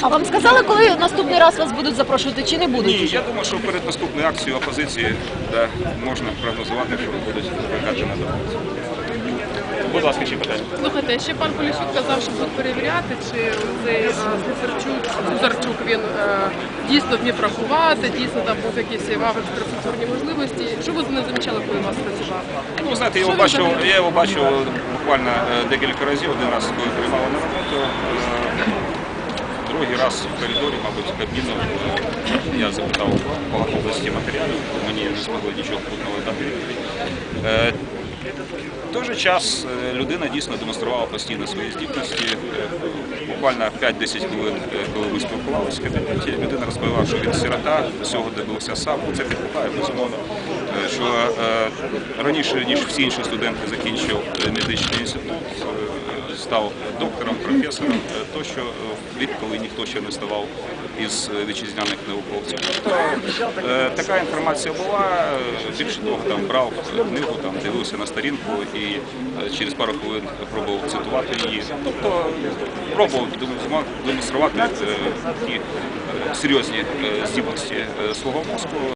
А вам сказали, коли наступний раз вас будуть запрошувати чи не будуть? Ні, я думаю, що перед наступною акцією опозиції да, можна прогнозувати, що будуть викликати на допомогу. Будь ласка, ще питання. Слухайте, ще пан Поліщук казав, що будуть перевіряти, чи цей е, Слюсарчук, Слюсарчук він е, дійсно вмів рахувати, дійсно там був якісь мав екстрасенсорні можливості. Що ви з ним замічали, коли вас працював? Ну, знаєте, я його бачив, я його бачив буквально е, декілька разів. Один раз, коли приймав на роботу, е, другий раз в коридорі, мабуть, кабіну. е, Я запитав по області матеріалів, мені не змогли нічого путного дати. Е, В той же час е, людина дійсно демонструвала постійно свої здібності. Буквально 5-10 хвилин, коли ми спілкувалися в кабінеті, людина розповіла, що він сирота, всього добився сам. Це підкупає, безумовно. Що раніше, ніж всі інші студенти, закінчив медичний інститут, став доктором, професором, е, то що е, в вік, коли ніхто ще не ставав із е, вітчизняних науковців. Тобто така інформація була. Більше того, там брав книгу, там дивився на сторінку і через пару хвилин пробував цитувати її. Тобто пробував демонструвати- е, серйозні здібності свого мозку.